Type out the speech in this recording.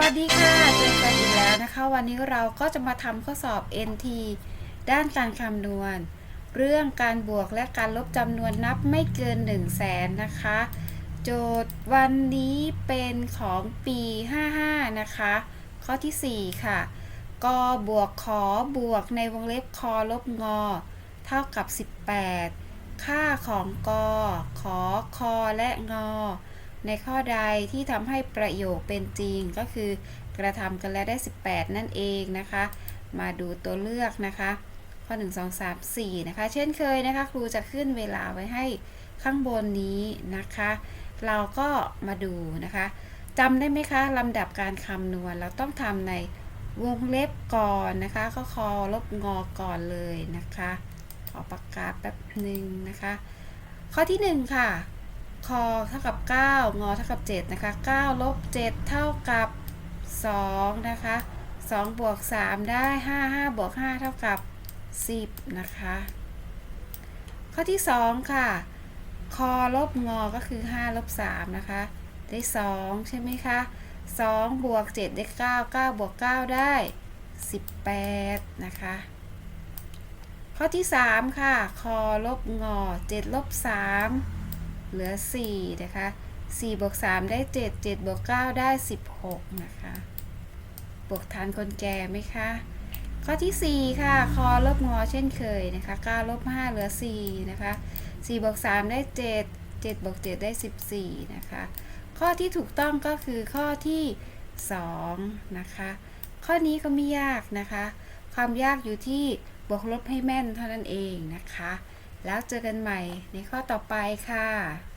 วัสดีค่ะ เจอกันอีกแล้วนะคะ วันนี้เราก็จะมาทำข้อสอบ NT ด้านการคำนวณ เรื่องการบวกและการลบจำนวนนับไม่เกิน 1 0 0 0 0แสนนะคะ โจทย์วันนี้เป็นของปี 55 นะคะ ข้อทีสี่4 ค่ะกบวกขอบวกในวงเล็บคอลบงอ เท่ากับ 18 ค่าของกขอคอและงอ ในข้อใดที่ทำให้ประโยคเป็นจริงก็คือกระทำกันแล้วได้ 18 นั่นเองนะคะ มาดูตัวเลือกนะคะ ข้อ 1 2 3 4 นะคะ เช่นเคยนะคะ ครูจะขึ้นเวลาไว้ให้ข้างบนนี้นะคะ เราก็มาดูนะคะจำได้ไหมคะลำดับการคำนวณเราต้องทำในวงเล็บก่อนนะคะก็คอลบงอก่อนเลยนะคะ ขอปากกาแป๊บหนึ่งนะคะ ข้อที่ 1 ค่ะ คอเท่ากับ 9 งอเท่ากับ 7 นะคะ 9 ลบ 7 เท่ากับ 2 นะคะ 2 บวก 3 ได้ 5 5 บวก 5 เท่ากับ 10 นะคะ ข้อที่ 2 ค่ะ คอลบงอก็คือ 5 ลบ 3 นะคะ ได้ 2 ใช่ไหมคะ 2 บวก 7 ได้ 9 9 บวก 9 ได้ 18 นะคะ ข้อที่ 3 ค่ะ คอลบงอ 7 ลบ 3 เหลือ 4 นะคะ 4 บวก 3 ได้ 7 7 บวก 9 ได้ 16 นะคะ บวกฐานคนแก่ไหมคะ ข้อที่ 4 ค่ะ คอลบงอเช่นเคยนะคะ 9 ลบ 5 เหลือ 4 นะคะ 4 บวก 3 ได้ 7 7บวก7ได้ 14 นะคะ ข้อที่ถูกต้องก็คือข้อที่ 2 นะคะ ข้อนี้ก็ไม่ยากนะคะ ความยากอยู่ที่บวกลบให้แม่นเท่านั้นเองนะคะ แล้วเจอกันใหม่ในข้อต่อไปค่ะ